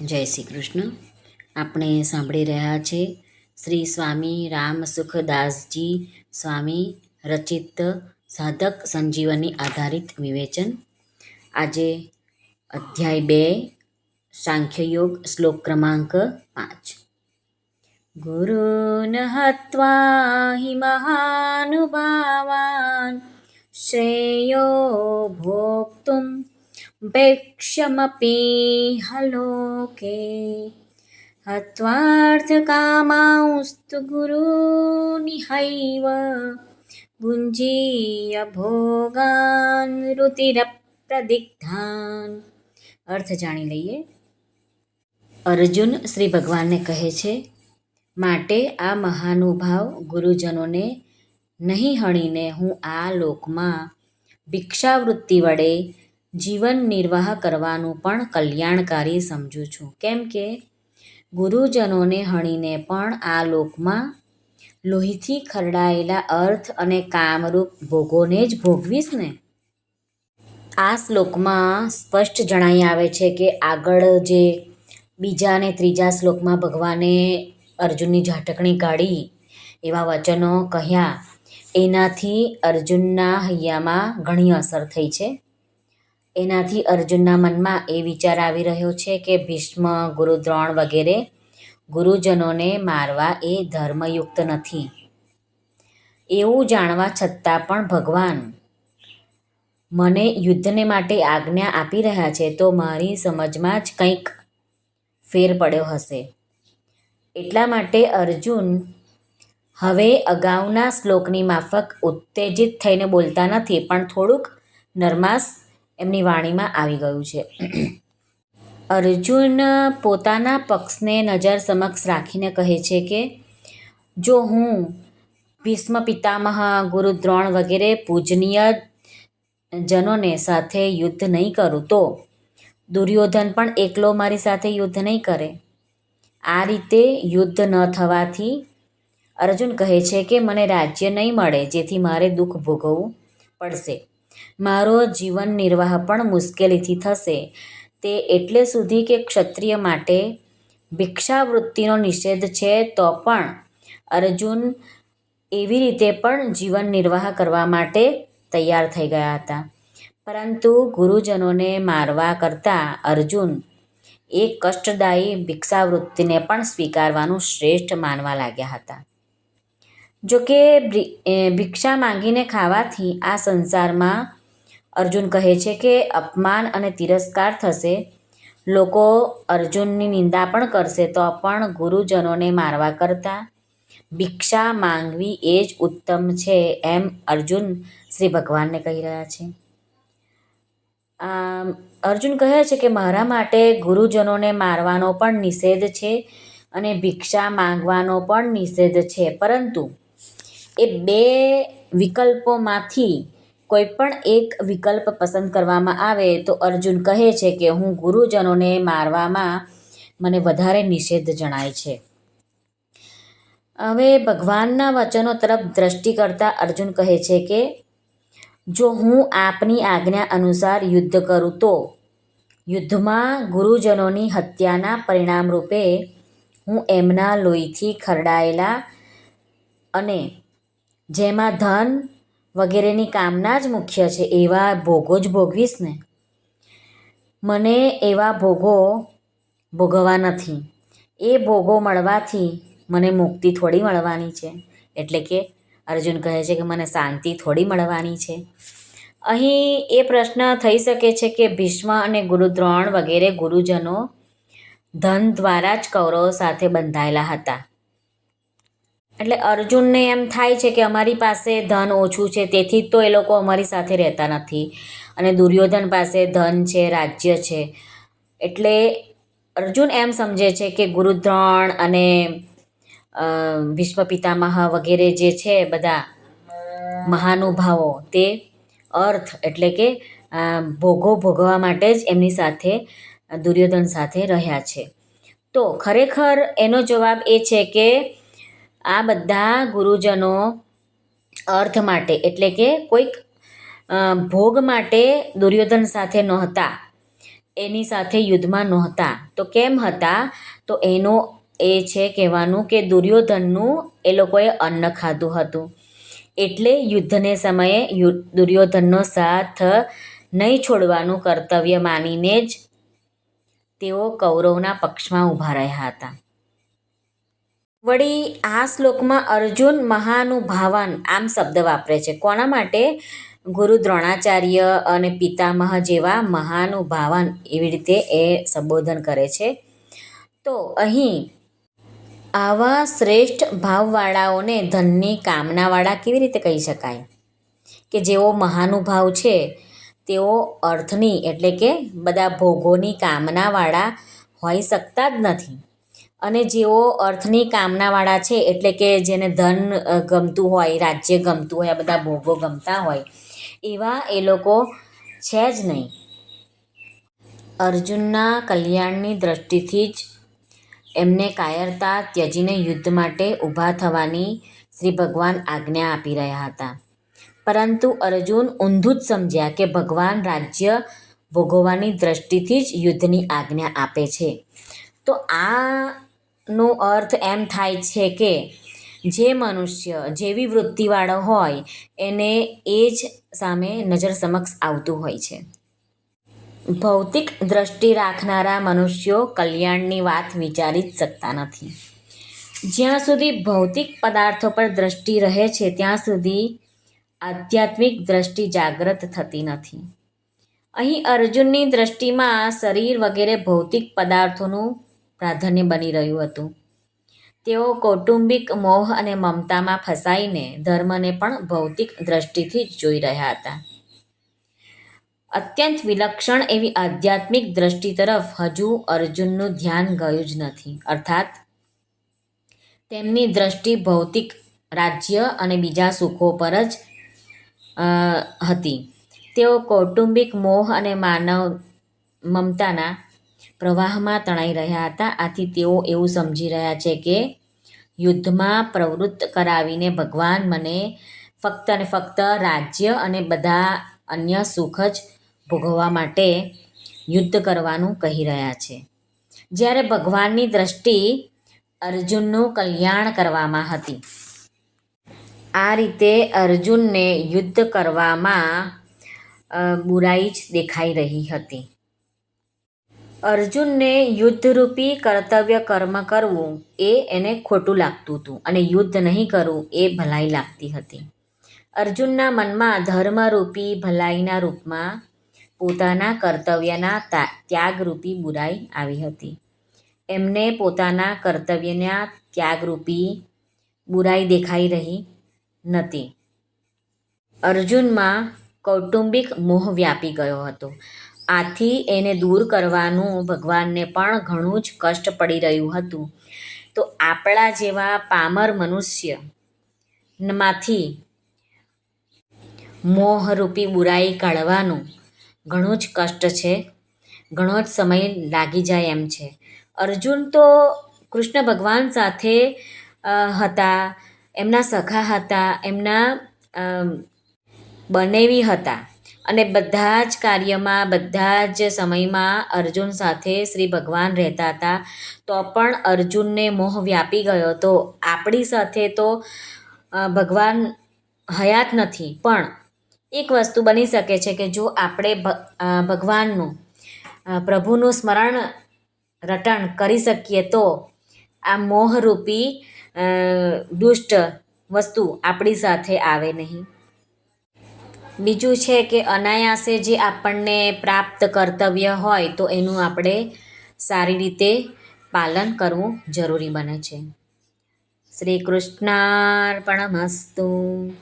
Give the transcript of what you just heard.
જય શ્રી કૃષ્ણ. આપણે સાંભળી રહ્યા છે શ્રી સ્વામી રામ સુખદાસજી સ્વામી રચિત સાધક સંજીવની આધારિત વિવેચન. આજે અધ્યાય બે સાંખ્યયોગ શ્લોક ક્રમાંક પાંચ. ગુરુન હત્વા હિ મહાનુભાવાન, શ્રેયો ભોક્તુમ भिक्षमपि हलोके हत्वार्थकामांस्तु गुरुनिहैव भुञ्जीय भोगान् રુતિરપ્રદિગ્ધાન અર્થ જાણી લઈએ। અર્જુન શ્રી ભગવાનને કહે છે, માટે આ મહાનુભાવ ગુરુજનોને નહીં હણીને હું આ લોકમાં ભિક્ષાવૃત્તિ વડે જીવન નિર્વાહ કરવાનું પણ કલ્યાણકારી સમજું છું. કેમ કે ગુરુજનોને હણીને પણ આ લોકમાં લોહીથી ખરડાયેલા અર્થ અને કામરૂપ ભોગોને જ ભોગવીશ ને? આ શ્લોકમાં સ્પષ્ટ જણાઈ આવે છે કે આગળ જે બીજા અને ત્રીજા શ્લોકમાં ભગવાને અર્જુનની ઝાટકણી કાઢી એવા વચનો કહ્યા, એનાથી અર્જુનના હૈયામાં ઘણી અસર થઈ છે. એનાથી અર્જુનના મનમાં એ વિચાર આવી રહ્યો છે કે ભીષ્મ, ગુરુદ્રોણ વગેરે ગુરુજનોને મારવા એ ધર્મયુક્ત નથી. એવું જાણવા છતાં પણ ભગવાન મને યુદ્ધને માટે આજ્ઞા આપી રહ્યા છે તો મારી સમજમાં જ કંઈક ફેર પડ્યો હશે. એટલા માટે અર્જુન હવે અગાઉના શ્લોકની માફક ઉત્તેજિત થઈને બોલતા નથી પણ થોડુંક નરમાસ એમની વાણીમાં આવી ગયું છે. અર્જુન પોતાના પક્ષને નજર સમક્ષ રાખીને કહે છે કે, જો હું ભીષ્મ પિતામહ, ગુરુ દ્રોણ વગેરે પૂજનીય જનોને સાથે યુદ્ધ નહીં કરું તો દુર્યોધન પણ એકલો મારી સાથે યુદ્ધ નહીં કરે. આ રીતે યુદ્ધ ન થવાથી અર્જુન કહે છે કે, મને રાજ્ય નહીં મળે, જેથી મારે દુઃખ ભોગવવું પડશે. મારો જીવન નિર્વાહ પણ મુશ્કેલીથી થશે. તે એટલે સુધી કે ક્ષત્રિય માટે ભિક્ષાવૃત્તિનો નિષેધ છે તો પણ અર્જુન એવી રીતે પણ જીવન નિર્વાહ કરવા માટે તૈયાર થઈ ગયા હતા. પરંતુ ગુરુજનોને મારવા કરતાં અર્જુન એ કષ્ટદાયી ભિક્ષાવૃત્તિને પણ સ્વીકારવાનું શ્રેષ્ઠ માનવા લાગ્યા હતા. જોકે ભિક્ષા માંગીને ખાવાથી આ સંસારમાં અર્જુન કહે છે કે અપમાન અને તિરસ્કાર થશે. લોકો અર્જુનની નિંદા પણ કરશે તો પણ ગુરુજનોને મારવા કરતાં. ભિક્ષા માંગવી એ જ ઉત્તમ છે એમ અર્જુન શ્રી ભગવાનને કહી રહ્યા છે. અર્જુન કહે છે કે મારા માટે ગુરુજનોને મારવાનો પણ નિષેધ છે અને ભિક્ષા માંગવાનો પણ નિષેધ છે. પરંતુ એ બે વિકલ્પોમાંથી કોઈ પણ એક વિકલ્પ પસંદ કરવામાં આવે તો અર્જુન કહે છે કે હું ગુરુજનોને મારવામાં મને વધારે નિષેધ જણાય છે. હવે ભગવાનના વચનો તરફ દ્રષ્ટિ કરતાં અર્જુન કહે છે કે, જો હું આપની આજ્ઞા અનુસાર યુદ્ધ કરું તો યુદ્ધમાં ગુરુજનોની હત્યાના પરિણામ રૂપે હું એમના લોહીથી ખરડાયેલા અને જેમાં ધન વગેરેની કામના જ મુખ્ય છે, એવા ભોગો જ ભોગવીશ ને? મને એવા ભોગો ભોગવવા નથી. એ ભોગો મળવાથી મને મુક્તિ થોડી મળવાની છે. એટલે કે અર્જુન કહે છે કે મને શાંતિ થોડી મળવાની છે. અહીં એ પ્રશ્ન થઈ શકે છે કે ભીષ્મ અને ગુરુદ્રોણ વગેરે ગુરુજનો ધન દ્વારા જ કૌરવો સાથે બંધાયેલા હતા. એટલે અર્જુનને એમ થાય છે કે અમારી પાસે ધન ઓછું છે, તેથી તો એ લોકો અમારી સાથે રહેતા નથી. અને દુર્યોધન પાસે ધન છે, રાજ્ય છે. એટલે અર્જુન એમ સમજે છે કે ગુરુદ્રોણ અને ભીષ્મ પિતામહ વગેરે જે છે બધા મહાનુભાવો, તે અર્થ એટલે કે ભોગો ભોગવવા માટે જ એમની સાથે, દુર્યોધન સાથે રહ્યા છે. તો ખરેખર એનો જવાબ એ છે કે આ બધા ગુરુજનો અર્થ માટે, એટલે કે કોઈક ભોગ માટે દુર્યોધન સાથે નહોતા, એની સાથે યુદ્ધમાં નહોતા. તો કેમ હતા? તો એનો એ છે કહેવાનું કે દુર્યોધનનું એ લોકોએ અન્ન ખાધું હતું. એટલે યુદ્ધને સમયે દુર્યોધનનો સાથ નહીં છોડવાનું કર્તવ્ય માનીને જ તેઓ કૌરવના પક્ષમાં ઊભા રહ્યા હતા. વળી આ શ્લોકમાં અર્જુન મહાનુભાવાન આમ શબ્દ વાપરે છે. કોના માટે? ગુરુ દ્રોણાચાર્ય અને પિતામહ જેવા મહાનુભાવાન એવી રીતે એ સંબોધન કરે છે. તો અહીં આવા શ્રેષ્ઠ ભાવવાળાઓને ધનની કામનાવાળા કેવી રીતે કહી શકાય? કે જેઓ મહાનુભાવ છે, તેઓ અર્થની એટલે કે બધા ભોગોની કામનાવાળા હોઈ શકતા જ નથી. અને જેઓ અર્થની કામનાવાળા છે, એટલે કે જેને ધન ગમતું હોય, રાજ્ય ગમતું હોય, આ બધા ભોગો ગમતા હોય, એવા એ લોકો છે જ નહીં. અર્જુનના કલ્યાણની દ્રષ્ટિથી જ એમને કાયરતા ત્યજીને યુદ્ધ માટે ઊભા થવાની શ્રી ભગવાન આજ્ઞા આપી રહ્યા હતા. પરંતુ અર્જુન ઊંધું જ સમજ્યા કે ભગવાન રાજ્ય ભોગવવાની દ્રષ્ટિથી જ યુદ્ધની આજ્ઞા આપે છે. તો આનો અર્થ એમ થાય છે કે જે મનુષ્ય, જેવી વૃત્તિવાળો હોય, એને એ જ સામે નજર સમક્ષ આવતું હોય છે. ભૌતિક દ્રષ્ટિ રાખનારા મનુષ્યો કલ્યાણની વાત વિચારી જ શકતા નથી. જ્યાં સુધી ભૌતિક પદાર્થો પર દ્રષ્ટિ રહે છે, ત્યાં સુધી આધ્યાત્મિક દ્રષ્ટિ જાગૃત થતી નથી. અહીં અર્જુનની દ્રષ્ટિમાં શરીર વગેરે ભૌતિક પદાર્થોનું પ્રાધાન્ય બની રહ્યું હતું. તેઓ કૌટુંબિક મોહ અને મમતામાં ફસાઈને ધર્મને પણ ભૌતિક દ્રષ્ટિથી જ જોઈ રહ્યા હતા. અત્યંત વિલક્ષણ એવી આધ્યાત્મિક દ્રષ્ટિ તરફ હજુ અર્જુનનું ધ્યાન ગયું જ નથી. અર્થાત, તેમની દ્રષ્ટિ ભૌતિક રાજ્ય અને બીજા સુખો પર જ હતી. તેઓ કૌટુંબિક મોહ અને માનવ મમતાના પ્રવાહમાં તણાઈ રહ્યા હતા. આથી તેઓ એવું સમજી રહ્યા છે કે યુદ્ધમાં પ્રવૃત્ત કરાવીને ભગવાન મને ફક્ત અને ફક્ત રાજ્ય અને બધા અન્ય સુખ જ ભોગવવા માટે યુદ્ધ કરવાનું કહી રહ્યા છે. જ્યારે ભગવાનની દ્રષ્ટિ અર્જુનનું કલ્યાણ કરવામાં હતી. આ રીતે અર્જુનને યુદ્ધ કરવામાં બુરાઈ જ દેખાઈ રહી હતી. અર્જુનને યુદ્ધરૂપી કર્તવ્ય કર્મ કરવું એ એને ખોટું લાગતું હતું અને યુદ્ધ નહીં કરવું એ ભલાઈ લાગતી હતી. અર્જુનના મનમાં ધર્મરૂપી ભલાઈના રૂપમાં પોતાના કર્તવ્યના ત્યાગરૂપી બુરાઈ આવી હતી. એમને પોતાના કર્તવ્યના ત્યાગરૂપી બુરાઈ દેખાઈ રહી નથી. અર્જુનમાં કૌટુંબિક મોહ વ્યાપી ગયો હતો. આથી એને દૂર કરવાનું ભગવાનને પણ ઘણું જ કષ્ટ પડી રહ્યું હતું. તો આપણા જેવા પામર મનુષ્યમાંથી મોહરૂપી બુરાઈ કાઢવાનું ઘણું જ કષ્ટ છે. ઘણો જ સમય લાગી જાય એમ છે. અર્જુન તો કૃષ્ણ ભગવાન સાથે હતા, એમના સખા હતા, એમના બનેવી હતા. અને બધા જ કાર્યમાં, બધા જ સમયમાં અર્જુન સાથે શ્રી ભગવાન રહેતા હતા. તો પણ અર્જુનને મોહ વ્યાપી ગયો તો આપણી સાથે તો ભગવાન હયાત નથી, પણ એક વસ્તુ બની શકે છે કે જો આપણે ભગવાનનું પ્રભુનું સ્મરણ રટણ કરી શકીએ તો આ મોહરૂપી દુષ્ટ વસ્તુ આપણી સાથે આવે નહીં. બીજું છે કે અનાયાસે જે આપણને પ્રાપ્ત કર્તવ્ય હોય તો એનું આપણે સારી રીતે પાલન કરવું જરૂરી બને છે. શ્રી કૃષ્ણાર્પણમસ્તુ.